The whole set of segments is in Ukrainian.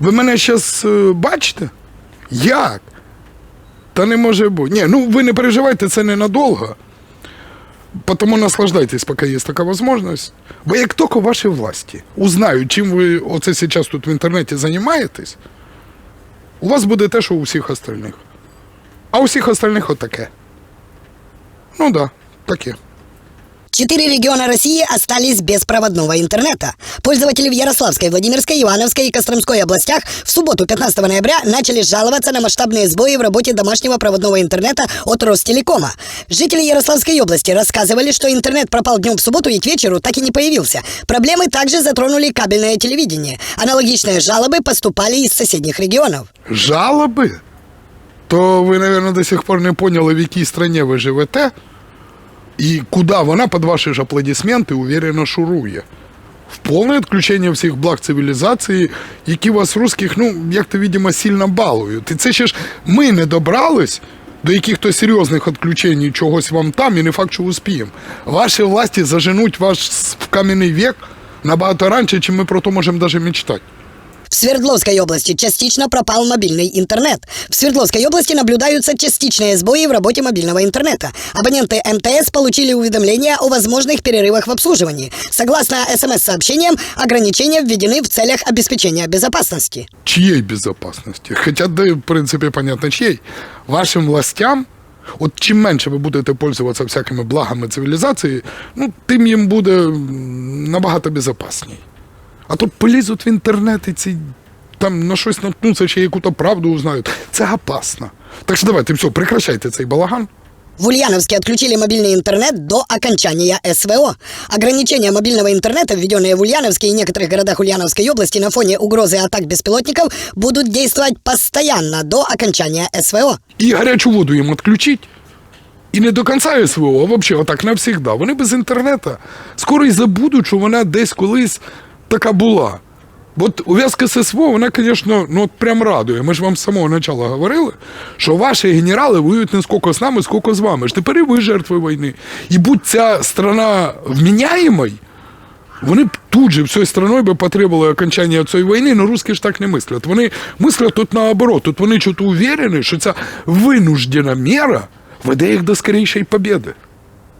Ви мене зараз бачите? Як? Та не може бути. Ні, ну ви не переживайте, це ненадовго. Потому наслаждайтесь, пока есть такая возможность. Бо як тільки ваші власті узнають, чим ви оце зараз тут в інтернеті займаєтесь, у вас буде те, що у всіх остальних. А у всіх остальних отаке. Ну да, таке. Четыре региона России остались без проводного интернета. Пользователи в Ярославской, Владимирской, Ивановской и Костромской областях в субботу 15 ноября начали жаловаться на масштабные сбои в работе домашнего проводного интернета от Ростелекома. Жители Ярославской области рассказывали, что интернет пропал днем в субботу и к вечеру так и не появился. Проблемы также затронули кабельное телевидение. Аналогичные жалобы поступали из соседних регионов. Жалоби? То ви, мабуть, до сих пор не поняли, в якій країні ви живете, І куди вона під ваші ж аплодисменти уверенно шурує. В повне відключення всіх благ цивілізації, які вас русських, ну, як то, видимо, сильно балують. І це ще ж ми не добрались до якихось серйозних відключень чогось вам там, і не факт, що успіємо. Ваші власті заженуть вас в кам'яний вік набагато раніше, чим ми про то можемо навіть мечтати. В Свердловской области частично пропал мобильный интернет. В Свердловской области наблюдаются частичные сбои в работе мобильного интернета. Абоненты МТС получили уведомления о возможных перерывах в обслуживании. Согласно СМС-сообщениям, ограничения введены в целях обеспечения безопасности. чьей безопасности? Хотя, да, в принципе, понятно, чьей. Вашим властям, от чим менше ви будете пользуватися всякими благами цивілізації, ну, тим їм буде м, набагато безопасній. А тут полізуть в інтернет і ці там на щось наткнуться, чи яку-то правду узнають. Це опасно. Так що давайте, все, прекращайте цей балаган. В Ульяновске отключили мобильный интернет до окончания СВО. Ограничения мобильного интернета, введенные в Ульяновске и некоторых городах Ульяновской области на фоне угрозы атак беспилотников, будут действовать постоянно до окончания СВО. І гарячу воду їм відключить. І не до кінця СВО, а взагалі отак навсігда. Вони без інтернету скоро й забудуть, що вона десь колись така була. От ув'язка з вона, звісно, ну от прям радує. Ми ж вам з самого початку говорили, що ваші генерали воюють не скільки з нами, скільки з вами. Ж тепер і ви жертви війни. І будь ця страна вміняємою, вони б тут же всією страною би потребували окончання цієї війни, але русські ж так не мислять. Вони мислять тут наоборот. Тут вони чого уверені, що ця винуждена мера веде їх до скорейшої побіди.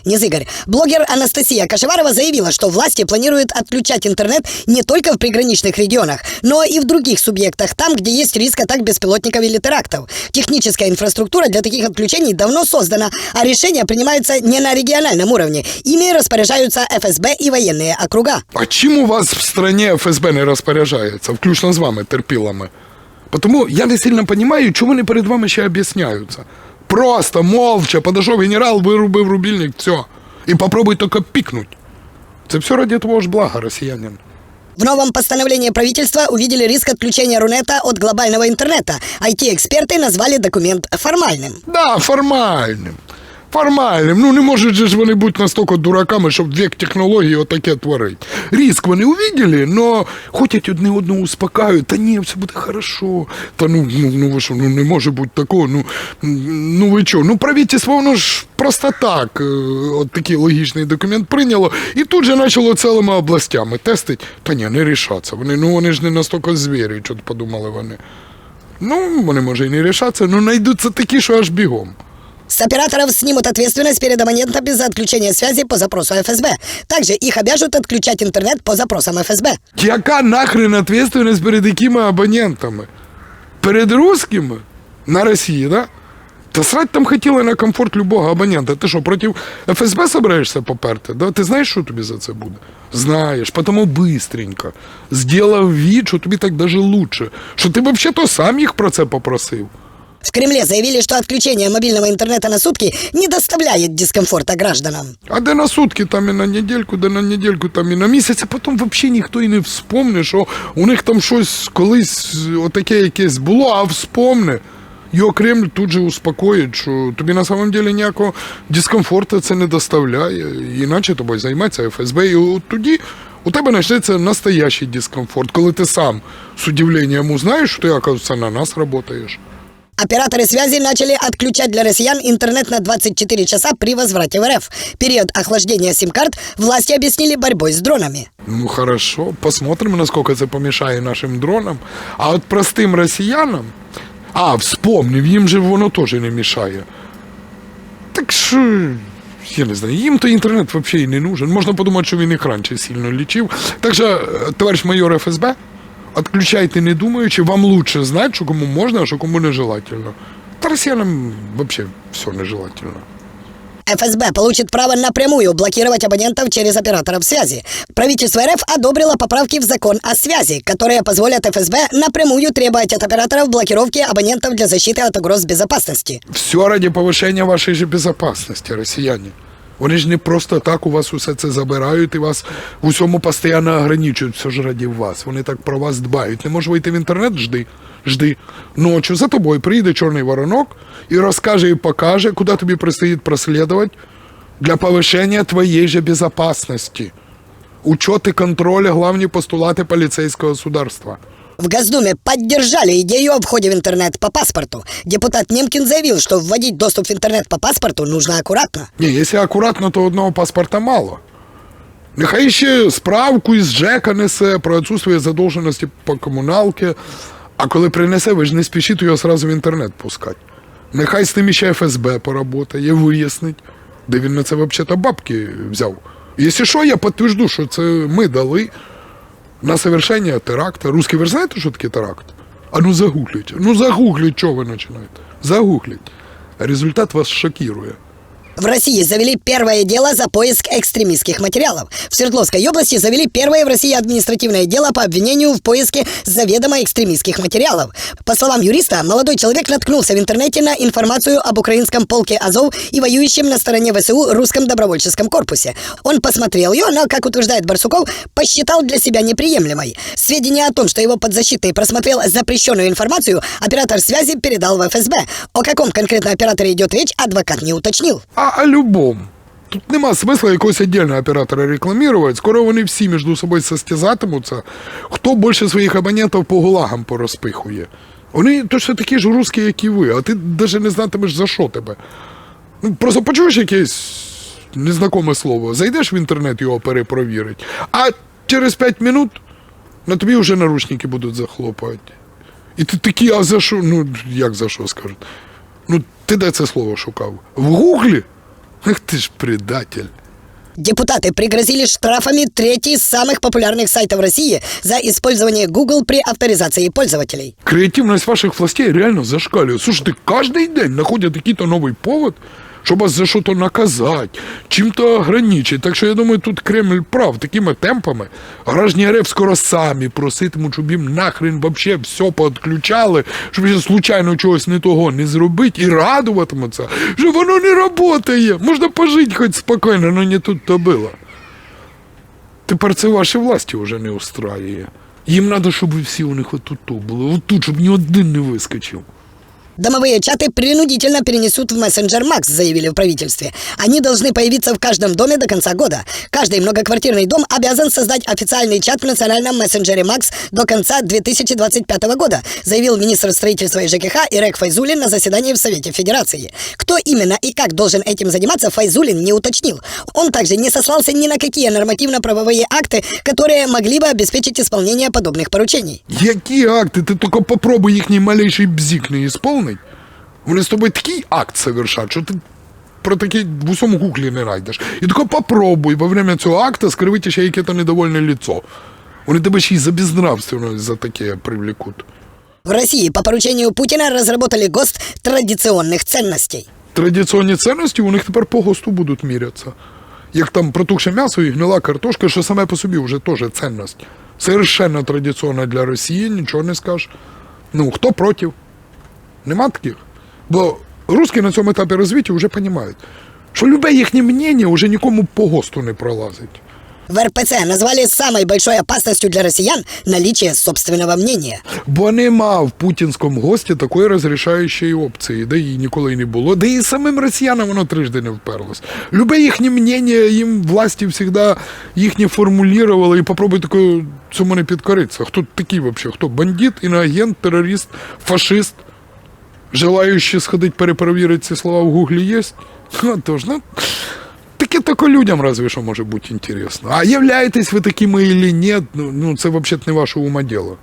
Низыгорь. Блогер Анастасия Кашеварова заявила, что власти планируют отключать интернет не только в приграничных регионах, но и в других субъектах, там, где есть риск атак беспилотников или терактов. Техническая инфраструктура для таких отключений давно создана, а решения принимаются не на региональном уровне. Ими распоряжаются ФСБ и военные округа. А чим у вас в стране ФСБ не розпоряджається, включно з вами, терпілами? Тому я не сильно розумію, чому вони перед вами ще об'ясняються. Просто, молча, подошов генерал, вирубив рубільник, все. І попробуй тільки пікнуть. Це все ради твого ж блага, росіянин. В новом постановлении правительства увидели риск отключения Рунета от глобального интернета. IT-эксперты назвали документ формальным. Да, формальним. Формальним. Ну не можуть же вони бути настільки дураками, щоб вік технології отаке творить. Риск вони увидели, но хочуть одне одного успокаивать. Та ні, все буде хорошо. Та ну, ну, ну ви що, ну не може бути такого. Ну, ну ви що? Ну правительство воно ж просто так. е, От такий логічний документ прийняло. І тут же почало цілими областями тестить. Та ні, не рішаться. Вони, ну вони ж не настільки звірі, що подумали вони. Ну, вони може і не рішаться, ну знайдуться такі, що аж бігом. С операторов снимут ответственность перед абонентами за отключение связи по запросу ФСБ. Также их обяжут отключать интернет по запросам ФСБ. Яка нахрен ответственность перед якими абонентами? Перед русскими? На Росії, да? Та срать там хотіли на комфорт любого абонента. Ти що, проти ФСБ собираєшся поперти? Да? Ти знаєш, що тобі за це буде? Знаєш, потому быстренько. Сделав від, що тобі так даже лучше. Що ти взагалі-то сам їх про це попросив. В Кремле заявили, что отключение мобильного интернета на сутки не доставляет дискомфорта гражданам. А де на сутки, там і на недельку, де на недельку, там і на місяць, а потім взагалі ніхто і не вспомне, що у них там щось колись отаке якесь було, а вспомне. Його Кремль тут же успокоїть, що тобі на самом деле ніякого дискомфорту це не доставляє, іначе тобою займається ФСБ. І от тоді у тебе почнеться настоящий дискомфорт, коли ти сам з удивленням узнаєш, що ти, оказується, на нас працюєш. Операторы связи начали отключать для россиян интернет на 24 часа при возврате в РФ. Период охлаждения сим-карт власти объяснили борьбой с дронами. Ну хорошо, посмотрим, насколько це помішає нашим дронам. А от простим росіянам, а, вспомнив, їм же воно теж не мішає. Так що, я не знаю, їм то інтернет взагалі не нужен. Можна подумати, що він їх раніше сильно лічив. Так що, е, товариш майор ФСБ, відключайте не думаючи, вам лучше знати, що кому можна, а що кому нежелательно. Та росіянам взагалі все нежелательно. ФСБ получит право напрямую блокировать абонентов через операторов связи. Правительство РФ одобрило поправки в закон о связи, которые позволят ФСБ напрямую требовать от операторов блокировки абонентов для защиты от угроз безопасности. Все ради повищення вашої ж безопасности, росіяни. Вони ж не просто так у вас усе це забирають і вас в усьому постійно ограничують, все ж раді вас. Вони так про вас дбають. Не можеш вийти в інтернет, жди, жди. Ночі за тобою приїде чорний воронок і розкаже і покаже, куди тобі предстоїть прослідувати для повищення твоєї же безопасности. Учет и контроль – главні постулати поліцейського государства. В Госдуме поддержали идею о входе в интернет по паспорту. Депутат Немкин заявил, что вводить доступ в интернет по паспорту нужно аккуратно. Ні, якщо акуратно, то одного паспорта мало. Нехай ще справку із ЖЕКа несе про відсутствие задовженості по комуналці, а коли принесе, ви ж не спішіть його сразу в інтернет пускати. Нехай з тим іще ФСБ поработає, вияснить, де він на це взагалі бабки взяв. Якщо що, я підтверджу, що це ми дали на совершення теракта. русский ви знаєте, що таке теракт? А ну загугліть. Ну загугліть, що ви починаєте. Загугліть. Результат вас шокирує. В России завели первое дело за поиск экстремистских материалов. В Свердловской области завели первое в России административное дело по обвинению в поиске заведомо экстремистских материалов. По словам юриста, молодой человек наткнулся в интернете на информацию об украинском полке Азов и воюющем на стороне ВСУ русском добровольческом корпусе. Он посмотрел ее, но, как утверждает Барсуков, посчитал для себя неприемлемой. Сведения о том, что его подзащитный просмотрел запрещенную информацию, оператор связи передал в ФСБ. О каком конкретно операторе идет речь, адвокат не уточнил. А о любом. Тут нема смисла якогось отдельного оператора рекламувати. Скоро вони всі між собою состязатимуться, хто більше своїх абонентів по гулагам порозпихує. Вони точно такі ж русські, як і ви, а ти навіть не знатимеш за що тебе. Ну, просто почуєш якесь незнакоме слово, зайдеш в інтернет його перепровірить, а через 5 минут на тобі вже наручники будуть захлопувати. І ти такий, а за що? Ну, як за що скажуть? Ну, ти де це слово шукав? В гуглі? Ах ти ж предатель. Депутаты пригрозили штрафами третий из самых популярных сайтов России за использование Google при авторизации пользователей. Креативность ваших властей реально зашкаливает. Слушайте, каждый день находят какие-то новый повод, чтобы вас за что-то наказать, чем-то ограничить. Так що я думаю, тут Кремль прав. Такими темпами граждані РФ скоро самі проситимуть, щоб їм нахрен вообще все поотключали, щоб ще случайно чогось не того не зробити і радуватимуться, що воно не працює. Можна пожити хоч спокійно, але не тут то було. Тепер це ваші власті вже не устраює. Їм треба, щоб ви всі у них отут були, отут, щоб ні один не вискочив. Домовые чаты принудительно перенесут в мессенджер Макс, заявили в правительстве. Они должны появиться в каждом доме до конца года. Каждый многоквартирный дом обязан создать официальный чат в национальном мессенджере Макс до конца 2025 года, заявил министр строительства и ЖКХ Ирек Файзулин на заседании в Совете Федерации. Кто именно и как должен этим заниматься, Файзулин не уточнил. Он также не сослался ни на какие нормативно-правовые акты, которые могли бы обеспечить исполнение подобных поручений. Які акти? Ти тільки попробуй їхній малейший бзик не ісполнить. Вони з тобою такий акт совершать, що ти про такий в усьому гуглі не знайдеш. І тільки попробуй во время цього акта скривити ще яке-то недовольне лицо. Вони тебе ще й за безнравственность за таке привлекуть. В России по поручению Путина разработали ГОСТ традиционных ценностей. Традиційні цінності у них тепер по ГОСТу будуть мірятися. Як там протухше м'ясо і гнила картошка, що саме по собі вже теж цінність. Совершенно традиційна для Росії, нічого не скажеш. Ну, хто проти? Нема таких. Бо русські на цьому етапі розвитку вже розуміють, що любе їхнє мнення вже нікому по ГОСТу не пролазить. В РПЦ назвали самой большой опасностью для россиян наличие собственного мнения. Бо нема в путінському гості такої розрішаючої опції, де її ніколи й не було, де і самим росіянам воно трижди не вперлось. Любе їхнє мнення, їм власті завжди їхнє формулювали, і попробуй цьому не підкоритися. Хто такий взагалі? Хто? Бандит, іноагент, терорист, фашист? Желаючі сходить перепровірити ці слова в гуглі є? Тож, ну, таке тільки людям разве що може бути інтересно. А являєтесь ви такими или ні, ну, ну це взагалі не ваше ума діло.